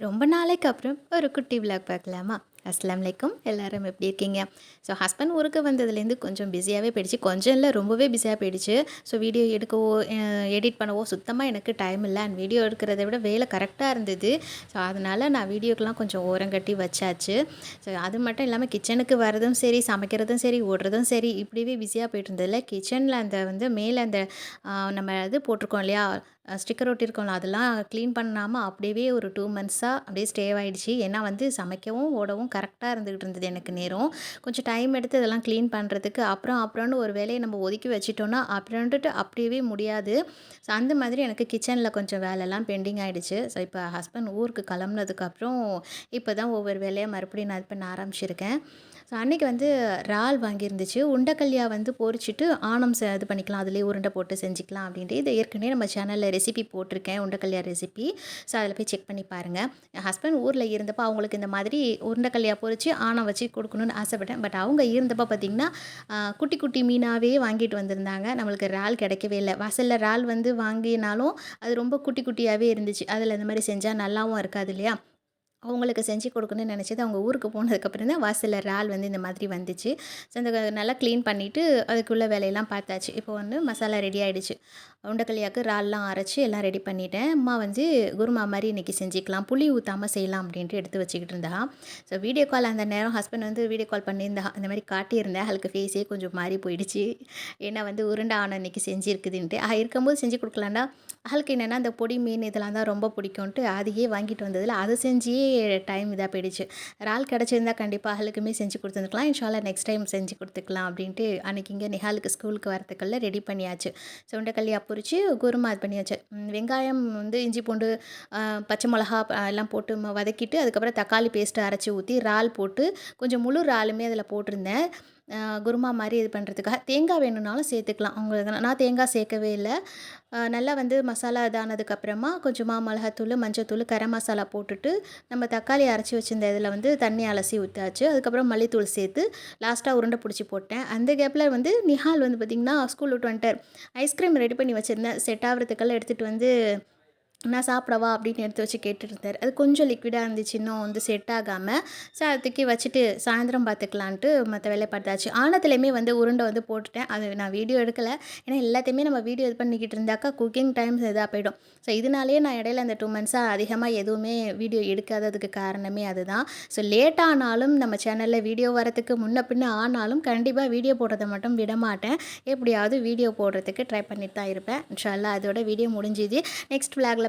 ரொம்ப நாளைக்கு அப்புறம் ஒரு குட்டி விளாக் பார்க்கலாமா? அஸ்லாம் வலைக்கும் எல்லாரும் எப்படி இருக்கீங்க? ஸோ ஹஸ்பண்ட் ஊருக்கு வந்ததுலேருந்து கொஞ்சம் பிஸியாகவே போயிடுச்சு. கொஞ்சம் இல்லை ரொம்பவே பிஸியாக போயிடுச்சு. ஸோ வீடியோ எடுக்கவோ எடிட் பண்ணவோ சுத்தமாக எனக்கு டைம் இல்லை. அண்ட் வீடியோ எடுக்கிறத விட வேலை கரெக்டாக இருந்தது. ஸோ அதனால் நான் வீடியோக்கெலாம் கொஞ்சம் ஓரம் கட்டி வச்சாச்சு. ஸோ அது மட்டும் இல்லாமல் கிச்சனுக்கு வரதும் சரி சமைக்கிறதும் சரி ஓடுறதும் சரி இப்படியே பிஸியாக போயிட்டு இருந்ததில்ல கிச்சனில் அந்த வந்து மேலே அந்த நம்ம இது போட்டிருக்கோம் இல்லையா? ஸ்டிக்கர் ஒட்டியிருக்கோம்ல அதெல்லாம் க்ளீன் பண்ணாமல் அப்படியே ஒரு டூ மந்த்ஸாக அப்படியே ஸ்டே ஆகிடுச்சு ஏன்னா வந்து சமைக்கவும் ஓடவும் கரெக்டாக இருந்துகிட்டு இருந்தது எனக்கு நேரம். கொஞ்சம் டைம் எடுத்து இதெல்லாம் க்ளீன் பண்ணுறதுக்கு அப்புறம் அப்புறம்னு ஒரு வேலையை நம்ம ஒதுக்கி வச்சிட்டோன்னா அப்படின்ட்டு அப்படியே முடியாது. ஸோ அந்த மாதிரி எனக்கு கிச்சனில் கொஞ்சம் வேலைலாம் பெண்டிங் ஆகிடுச்சு ஸோ இப்போ ஹஸ்பண்ட் ஊருக்கு கிளம்புனதுக்கப்புறம் இப்போ தான் ஒவ்வொரு வேலையாக மறுபடியும் நான் பண்ண ஆரம்பிச்சிருக்கேன். ஸோ அன்றைக்கி வந்து இறால் வாங்கியிருந்துச்சு. உண்டக்கல்யா வந்து பொறிச்சிட்டு ஆணம் ச இது பண்ணிக்கலாம். அதிலே உருண்டை போட்டு செஞ்சுக்கலாம் அப்படின்ட்டு. இது ஏற்கனவே நம்ம சேனலில் ரெசிபி போட்டிருக்கேன் உண்டக்கல்யா ரெசிபி ஸோ அதில் போய் செக் பண்ணி பாருங்கள் ஹஸ்பண்ட் ஊரில் இருந்தப்போ அவங்களுக்கு இந்த மாதிரி உருண்டைக்கல்லியா பொரிச்சு ஆணை வச்சு கொடுக்கணும்னு ஆசைப்பட்டேன். பட் அவங்க இருந்தப்போ பார்த்திங்கன்னா குட்டி குட்டி மீனாகவே வாங்கிட்டு வந்திருந்தாங்க. நம்மளுக்கு இறால் கிடைக்கவே இல்லை. வாசலில் இறால் வந்து வாங்கினாலும் அது ரொம்ப குட்டி குட்டியாகவே இருந்துச்சு. அதில் இந்த மாதிரி செஞ்சால் நல்லாவும் இருக்காது இல்லையா? அவங்களுக்கு செஞ்சு கொடுக்கணும்னு நினச்சது. அவங்க ஊருக்கு போனதுக்கப்புறம் தான் வாசலில் இறால் வந்து இந்த மாதிரி வந்துச்சு. ஸோ அந்த நல்லா க்ளீன் பண்ணிவிட்டு அதுக்குள்ள வேலையெல்லாம் பார்த்தாச்சு. இப்போ வந்து மசாலா ரெடி ஆகிடுச்சு உண்டக்கல்லியாக்கு ரால்லாம் அரைச்சி எல்லாம் ரெடி பண்ணிட்டேன். அம்மா வந்து குருமா மாதிரி இன்றைக்கி செஞ்சுக்கலாம். புளி ஊற்றாமல் செய்யலாம் அப்படின்ட்டு எடுத்து வச்சுக்கிட்டு இருந்தா. ஸோ வீடியோ கால் அந்த நேரம் ஹஸ்பண்ட் வந்து வீடியோ கால் பண்ணியிருந்தா. அந்த மாதிரி காட்டியிருந்தேன். அவளுக்கு ஃபேஸே கொஞ்சம் மாறி போயிடுச்சு. ஏன்னா வந்து உருண்டை ஆனால் இன்னைக்கு செஞ்சுருக்குதுன்ட்டு. ஆ இருக்கும்போது செஞ்சு கொடுக்கலாண்டா அவளுக்கு என்னென்னா அந்த பொடி மீன் இதெல்லாம் தான் ரொம்ப பிடிக்கும்ட்டு அதையே வாங்கிட்டு வந்ததில் அதை செஞ்சே டைம் இதாக போயிடுச்சு. இறால் கிடச்சிருந்தா கண்டிப்பாக அவளுக்குமே செஞ்சு கொடுத்துருக்கலாம் இன்ஷால்லா நெக்ஸ்ட் டைம் செஞ்சு கொடுத்துக்கலாம் அப்படின்ட்டு அன்றைக்கி இங்கே நிஹாலுக்கு ஸ்கூலுக்கு வரத்துக்குள்ள ரெடி பண்ணியாச்சு. சுண்டைக்கல்லியாக பொறிச்சு குருமா இது பண்ணியாச்சு. வெங்காயம் வந்து இஞ்சி பூண்டு பச்சை மிளகா எல்லாம் போட்டு வதக்கிட்டு அதுக்கப்புறம் தக்காளி பேஸ்ட்டு அரைச்சி ஊற்றி இறால் போட்டு கொஞ்சம் முழு இறாலுமே அதில் போட்டிருந்தேன். குருமா மாதிரி இது பண்ணுறதுக்காக தேங்காய் வேணும்னாலும் சேர்த்துக்கலாம். உங்களுக்கு நான் தேங்காய் சேர்க்கவே இல்லை. நல்லா வந்து மசாலா இதானதுக்கப்புறமா கொஞ்சமாக மிளகாத்தூள் மஞ்சத்தூள் கரம் மசாலா போட்டுட்டு நம்ம தக்காளி அரைச்சி வச்சிருந்த இதில் வந்து தண்ணி அலசி ஊற்றாச்சு அதுக்கப்புறம் மல்லித்தூள் சேர்த்து லாஸ்ட்டாக உருண்டை பிடிச்சி போட்டேன். அந்த கேப்பில் வந்து நிஹால் வந்து பார்த்திங்கன்னா ஸ்கூல் விட்டு வந்துட்டார். ஐஸ்கிரீம் ரெடி பண்ணி வச்சுருந்தேன். செட் ஆகிறதுக்கெல்லாம் எடுத்துகிட்டு வந்து நான் சாப்பிடவா அப்படின்னு எடுத்து வச்சு கேட்டுட்டு இருந்தார் அது கொஞ்சம் லிக்விடாக இருந்துச்சு. இன்னும் வந்து செட் ஆகாமல் ஸோ தூக்கி வச்சுட்டு சாயந்தரம் பார்த்துக்கலான்ட்டு மற்ற வேலையை பார்த்தாச்சு. ஆனத்துலேயுமே வந்து உருண்டை வந்து போட்டுட்டேன். அது நான் வீடியோ எடுக்கலை. ஏன்னா எல்லாத்தையுமே நம்ம வீடியோ இது பண்ணிக்கிட்டு இருந்தாக்கா குக்கிங் டைம்ஸ் இதாக போயிடும். ஸோ இதனாலேயே நான் இடையில அந்த டூ மந்த்ஸாக அதிகமாக எதுவுமே வீடியோ எடுக்காததுக்கு காரணமே அதுதான். ஸோ லேட் ஆனாலும் நம்ம சேனலில் வீடியோ வரத்துக்கு முன்ன பின்ன ஆனாலும் கண்டிப்பாக வீடியோ போடுறதை மட்டும் விட மாட்டேன் எப்படியாவது வீடியோ போடுறதுக்கு ட்ரை பண்ணிட்டு தான் இருப்பேன். இன்ஷால்லா அதோட வீடியோ முடிஞ்சுது. நெக்ஸ்ட் விளாகில்